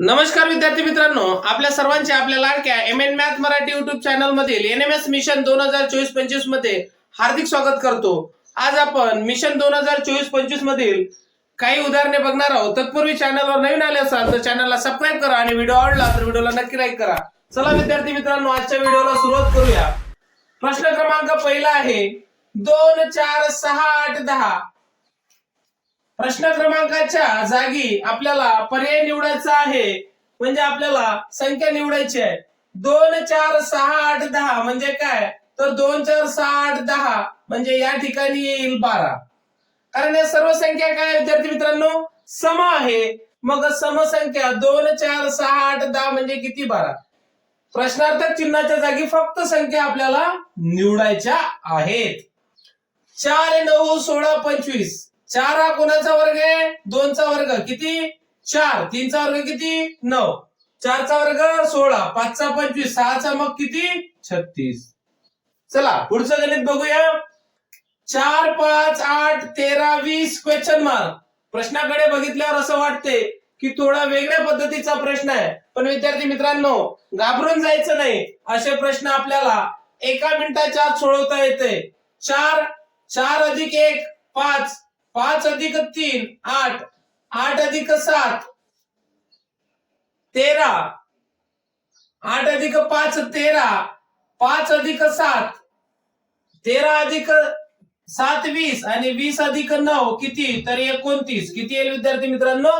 नमस्कार विद्यार्थी मित्रांनो आपल्या सर्वांचे आपल्या लाडक्या M N math Marathi YouTube channel मधील एन एम एस मिशन दोन हजार चोवीस पंचवीसमध्ये हार्दिक स्वागत करतो. आज आपण मिशन दोन हजार चोवीस पंचवीस मधील काही उदाहरणे बघणार आहोत. तत्पूर्वी चॅनलवर नवीन आले असाल तर चॅनलला सबस्क्राईब करा आणि व्हिडिओ आवडला तर व्हिडिओला नक्की लाईक करा. चला विद्यार्थी मित्रांनो आजच्या व्हिडिओला सुरुवात करूया. प्रश्न क्रमांक पहिला आहे दोन चार सहा आठ दहा. प्रश्न क्रमांकाच्या जागी आपल्याला पर्याय निवडायचा आहे. म्हणजे आपल्याला संख्या निवडायची आहे. दोन चार सहा आठ दहा म्हणजे काय? तर दोन चार सहा आठ दहा म्हणजे या ठिकाणी येईल बारा. कारण या सर्व संख्या काय विद्यार्थी मित्रांनो? सम आहे. मग समसंख्या दोन चार सहा आठ दहा म्हणजे किती बारा? प्रश्नार्थक चिन्हाच्या जागी फक्त संख्या आपल्याला निवडायच्या आहेत. चार नऊ सोळा पंचवीस. चार हा कोणाचा वर्ग आहे? दोनचा वर्ग. किती? चार. तीनचा वर्ग किती? नऊ. चारचा वर्ग सोळा. पाचचा पंचवीस. सहाचा मग किती? छत्तीस. चला पुढचं गणित बघूया. चार पाच आठ तेरा वीस क्वेश्चन मार्क प्रश्नाकडे बघितल्यावर असं वाटते की थोडा वेगळ्या पद्धतीचा प्रश्न आहे. पण विद्यार्थी मित्रांनो घाबरून जायचं नाही. असे प्रश्न आपल्याला एका मिनिटाच्या आत सोडवता येते. चार चार अधिक एक पाच. पाच अधिक तीन आठ. आठ अधिक सात तेरा. आठ अधिक पाच तेरा. पाच अधिक सात तेरा अधिक सात वीस. आणि वीस अधिक नऊ किती? तर एकोणतीस. किती येईल विद्यार्थी मित्रांनो?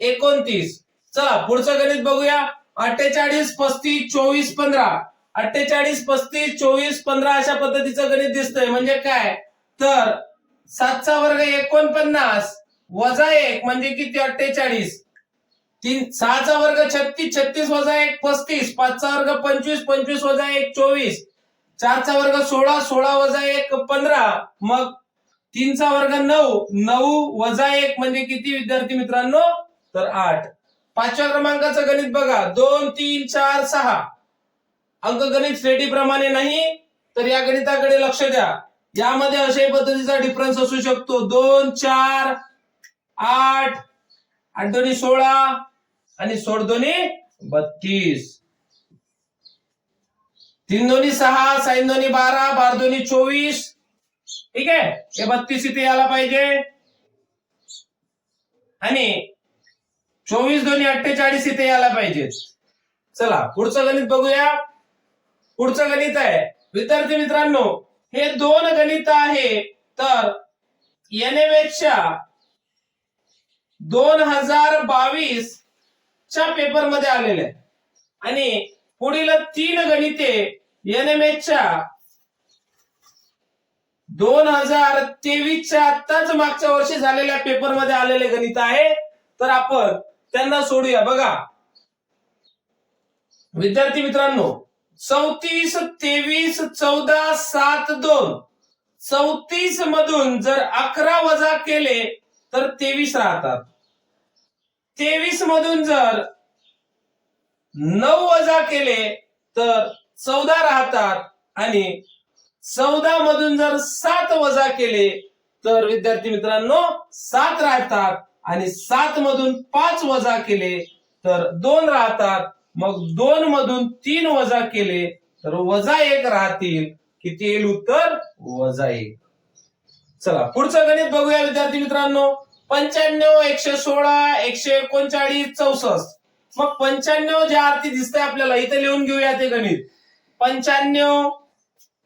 एकोणतीस. चला पुढचं गणित बघूया. अठ्ठेचाळीस पस्तीस चोवीस पंधरा. अठ्ठेचाळीस पस्तीस चोवीस पंधरा अशा पद्धतीचं गणित दिसतंय. म्हणजे काय? तर सातचा वर्ग एकोणपन्नास वजा एक म्हणजे किती? अठ्ठेचाळीस. तीन सहाचा वर्ग छत्तीस छत्तीस वजा एक पस्तीस पाचचा वर्ग पंचवीस पंचवीस वजा एक चोवीस. चारचा वर्ग सोळा सोळा वजा एक पंधरा. मग तीनचा वर्ग नऊ नऊ वजा एक म्हणजे किती विद्यार्थी मित्रांनो? तर आठ. पाचव्या क्रमांकाचं गणित बघा. दोन तीन चार सहा. अंकगणित श्रेणी प्रमाणे नाही तर या गणिताकडे लक्ष द्या. यामध्ये अशा पद्धतीचा डिफरन्स असू शकतो. दोन चार आठ आठ दोन्ही सोळा आणि सोळ दोन्ही बत्तीस. तीन दोन्ही सहा साईन दोन्ही बारा बार दोन्ही चोवीस. ठीक आहे? हे बत्तीस इथे यायला पाहिजे. आणि चोवीस दोन्ही अठ्ठेचाळीस इथे यायला पाहिजे. चला पुढचं गणित बघूया. पुढचं गणित आहे. विद्यार्थी मित्रांनो हे दोन गणित आहे. तर एनएमएच्या दोन हजार बावीस च्या पेपरमध्ये आलेले आणि पुढील तीन गणिते एनएमएच्या दोन हजार तेवीसच्या आत्ताच मागच्या वर्षी झालेल्या पेपरमध्ये आलेले गणित आहे. तर आपण त्यांना सोडूया. बघा. विद्यार्थी मित्रांनो चौतीस तेवीस चौदा सात दोन. चौतीस मधून जर अकरा वजा केले तर तेवीस राहतात. तेवीस मधून जर नऊ वजा केले तर चौदा राहतात. आणि चौदा मधून जर सात वजा केले तर विद्यार्थी मित्रांनो सात राहतात. आणि सात मधून पाच वजा केले तर दोन राहतात. मग दोन मधून तीन वजा केले तर वजा एक राहतील. किती येईल उत्तर? वजा एक. चला पुढचं गणित बघूया विद्यार्थी मित्रांनो. पंच्याण्णव एकशे सोळा एकशे एकोणचाळीस चौसष्ट. मग पंच्याण्णव ज्या आरती दिसते आपल्याला इथे लिहून घेऊया ते गणित. पंच्याण्णव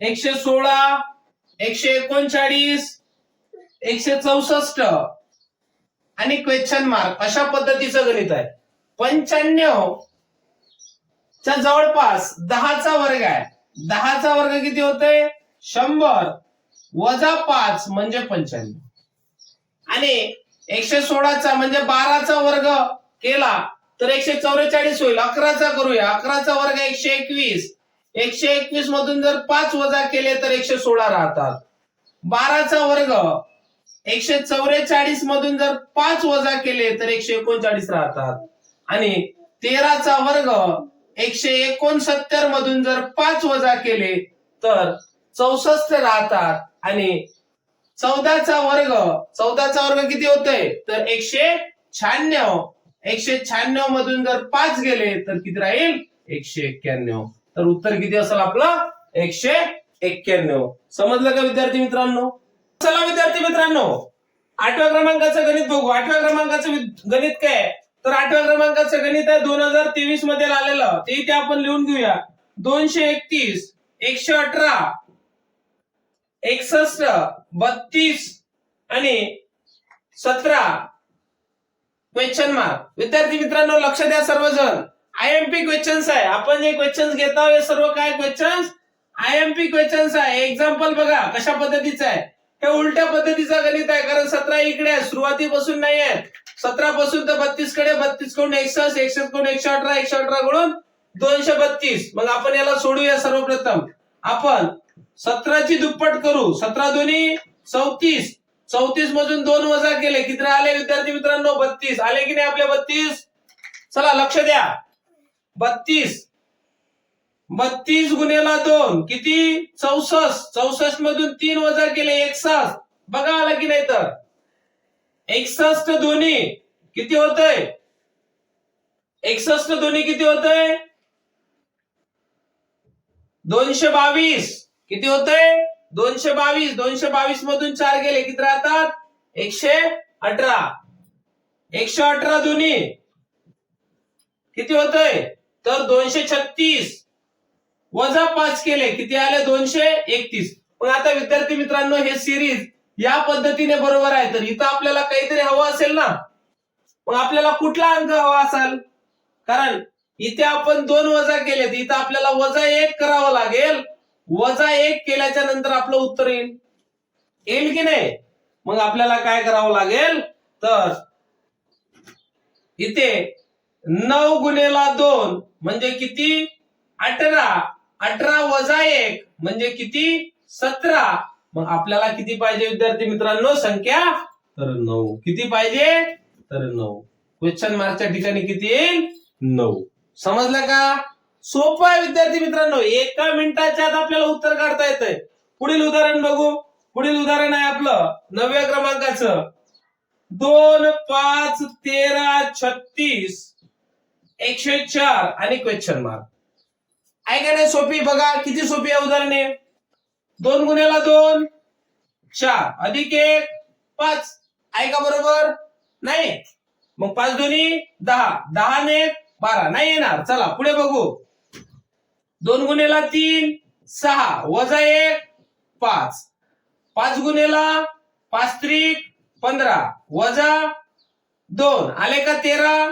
एकशे सोळा एकशे एकोणचाळीस एकशे चौसष्ट. आणि क्वेश्चन मार्क अशा पद्धतीचं गणित आहे. पंच्याण्णव च्या जवळपास दहाचा वर्ग आहे. दहाचा वर्ग किती होतोय? शंभर. वजा पाच म्हणजे पंच्याण्णव. आणि एकशे सोळाचा म्हणजे बाराचा वर्ग केला तर एकशे चौवेचाळीस होईल. अकराचा करूया. अकराचा वर्ग एकशे एकवीस. एकशे एकवीस मधून जर पाच वजा केले तर एकशे सोळा राहतात. बाराचा वर्ग एकशे चौवेचाळीस मधून जर पाच वजा केले तर एकशे एकोणचाळीस राहतात. आणि तेराचा वर्ग एकशे एकोणसत्तर मधून जर पाच वजा केले तर चौसष्ट राहतात. आणि चौदाचा वर्ग चौदाचा वर्ग किती होतोय? तर एकशे शहाण्णव. एकशे शहाण्णव मधून जर पाच गेले तर किती राहील? एकशे एक्क्याण्णव. तर उत्तर किती असेल आपलं? एकशे एक्क्याण्णव. समजलं का विद्यार्थी मित्रांनो? चला विद्यार्थी मित्रांनो आठव्या क्रमांकाचं गणित बघू. आठव्या क्रमांकाचं गणित काय आहे? तर आठव्या क्रमांकाचं गणित आहे. दोन हजार तेवीसमध्ये आलेलं. ते इथे आपण लिहून घेऊया. दोनशे एकतीस एकशे अठरा एकसष्ट बत्तीस आणि सतरा. क्वेश्चन मार्क विद्यार्थी मित्रांनो लक्ष द्या सर्वजण. आय एम पी क्वेश्चन्स आहे. आपण जे क्वेश्चन्स घेत आहोत हे सर्व काय questions I M P questions आहे. एक्झाम्पल बघा कशा पद्धतीचं आहे. हे उलट्या पद्धतीचा गणित आहे कारण सतरा इकडे आहे. सुरुवातीपासून नाही आहेत. सतरा पासून तर बत्तीसकडे बत्तीसकडून एकसष्ट एकसष्टकडून एकशे अठरा एकशे अठरा कडून दोनशे बत्तीस. मग आपण याला सोडूया सर्वप्रथम. आपण सतराची दुप्पट करू. सतरा दोन्ही चौतीस. चौतीस मधून दोन वजा केले. किती आले विद्यार्थी मित्रांनो? बत्तीस. आले की नाही आपले बत्तीस? चला लक्ष द्या. बत्तीस. बत्तीस गुन्हेला दोन. किती? चौसष्ट. चौसष्ट मधून तीन वजा केले एकसष्ट. बघा आला की नाही तर. एकसष्ट दोन्ही किती होतंय? एकसष्ट दोन्ही किती होतंय? दोनशे बावीस. किती होतंय? दोनशे बावीस. दोनशे बावीस मधून चार गेले. किती राहतात? एकशे अठरा. एकशे अठरा दोन्ही किती होतंय? तर दोनशे छत्तीस. वजा पाच केले. किती आले? दोनशे एकतीस. मग आता विद्यार्थी मित्रांनो हे सिरीज या पद्धतीने बरोबर आहे. तर इथं आपल्याला काहीतरी हवं असेल ना? मग आपल्याला कुठला अंक हवा असेल? कारण इथे आपण दोन वजा केलेत. इथं आपल्याला वजा एक करावं लागेल. वजा एक केल्याच्यानंतर आपलं उत्तर येईल. येईल की नाही? मग आपल्याला काय करावं लागेल? तर इथे नऊ गुन्हेला दोन म्हणजे किती? अठरा. अठरा वजा एक म्हणजे किती? सतरा. मग आपल्याला किती पाहिजे विद्यार्थी मित्रांनो? संख्या? तर नऊ. किती पाहिजे? तर नऊ. क्वेश्चन मार्कच्या ठिकाणी किती? येईल नऊ. समजलं का? सोपं आहे विद्यार्थी मित्रांनो. एका मिनिटाच्या आत आपल्याला उत्तर काढता येतंय. पुढील उदाहरण बघू. पुढील उदाहरण आहे आपलं. नवव्या क्रमांकाचं. दोन पाच तेरा छत्तीस. एकशे चार. आणि क्वेश्चन मार्क आहे का नाही सोपी? बघा किती सोपी आहे उदाहरणे? दोन गुन्ह्याला दोन चार. अधिक एक पाच. आहे का बरोबर? नाही मग पाच दोन्ही दहा. दहा ने बारा. नाही येणार. चला पुढे बघू. दोन गुन्हेला तीन सहा. वजा एक पाच. पाच गुन्हेला पाच त्रिक पंधरा. वजा दोन. आले का तेरा?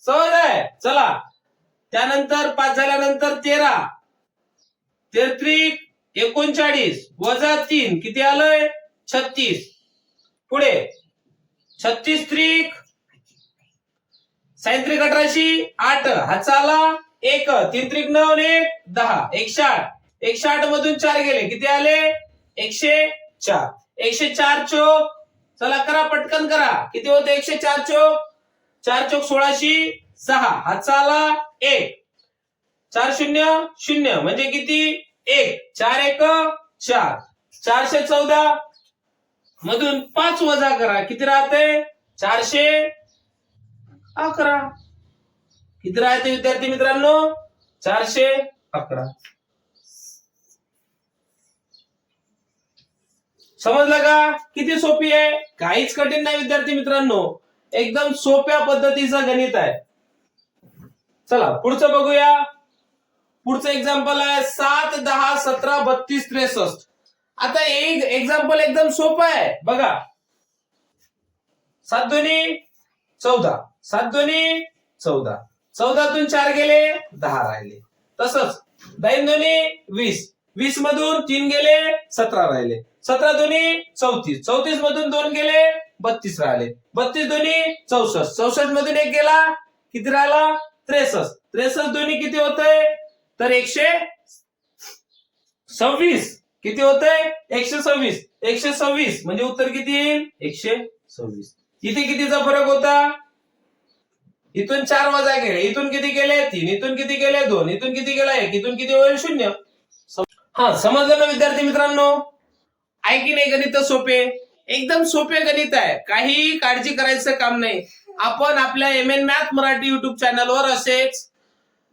सहज आहे. चला. त्यानंतर पाच झाल्यानंतर तेरा. तेत्रिक एकोणचाळीस वजा तीन किती आलंय? छत्तीस. पुढे. छत्तीस त्रिक. सायंत्रिक अठराशे आठ. हातचा आला एक. तीन त्रिक नऊ एक. दहा. एकशे आठ एकशे आठ मधून चार गेले. किती आले? एकशे चार एकशे चार चोक. चला करा पटकन करा. किती होते? एकशे चार चोक. चार चोक सोळाशे सहा. हातचा आला एक. चार शून्य शून्य. म्हणजे किती? एक चार एक चार. चारशे चौदा. मधून पाच वजा करा. किती राहते? चारशे अकरा. किती राहते विद्यार्थी मित्रांनो? चारशे अकरा. समजलं का? किती सोपी आहे? काहीच कठीण नाही विद्यार्थी मित्रांनो. एकदम सोप्या पद्धतीचं गणित आहे. चला पुढचं बघूया. पुढचं एक्झाम्पल आहे सात दहा सतरा बत्तीस त्रेसष्ट. आता एक एक्झाम्पल एकदम सोपं आहे. बघा. सात दोन्ही चौदा. सात दोन्ही चौदा. चौदातून चार गेले दहा राहिले. तसंच दाईन दोन्ही वीस. वीस मधून तीन गेले सतरा राहिले. सतरा दोन्ही चौतीस. चौतीस मधून दोन गेले बत्तीस राहिले. बत्तीस दोन्ही चौसष्ट. चौसष्ट मधून एक गेला किती राहिला? त्रेसष्ट. त्रेसष्ट दोन्ही किती होतंय? तर एकशे सव्वीस. किती होतंय? एकशे सव्वीस. एकशे सव्वीस. म्हणजे उत्तर किती येईल? एकशे सव्वीस. इथे कितीचा फरक होता? इथून चार वजा केले. इथून किती गेले तीन. इथून किती गेले दोन. इथून किती गेला एक. इथून किती होईल? शून्य. हा समजलं ना विद्यार्थी मित्रांनो? आहे की नाही गणित सोपे. एकदम सोपे गणित आहे. काही काळजी करायचं काम नाही. आपण आपल्या M N math Marathi YouTube चॅनलवर असेच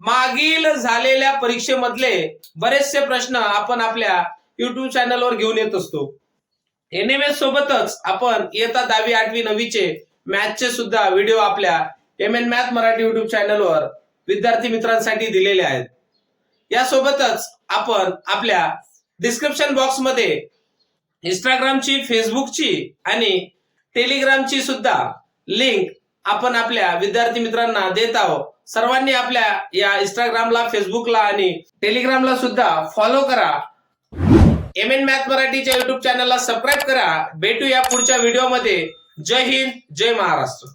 मागील झालेल्या परीक्षेमधले बरेचसे प्रश्न आपण आपल्या युट्यूब चॅनलवर घेऊन येत असतो. एन एम एस सोबतच आपण इयत्ता दहावी आठवी नववीचे मॅथचे सुद्धा व्हिडिओ आपल्या M N math Marathi YouTube चॅनलवर विद्यार्थी मित्रांसाठी दिलेले आहेत. यासोबतच आपण आपल्या डिस्क्रिप्शन बॉक्समध्ये इंस्टाग्रामची फेसबुकची आणि टेलिग्रामची सुद्धा लिंक आपण आपल्या विद्यार्थी मित्रांना देत आहोत. सर्वांनी आपल्या या इंस्टाग्रामला फेसबुकला आणि टेलिग्रामला सुद्धा फॉलो करा. एम एन मॅथ मराठीच्या युट्यूब चॅनलला सबस्क्राईब करा. भेटू या पुढच्या व्हिडिओमध्ये जय हिंद जय महाराष्ट्र.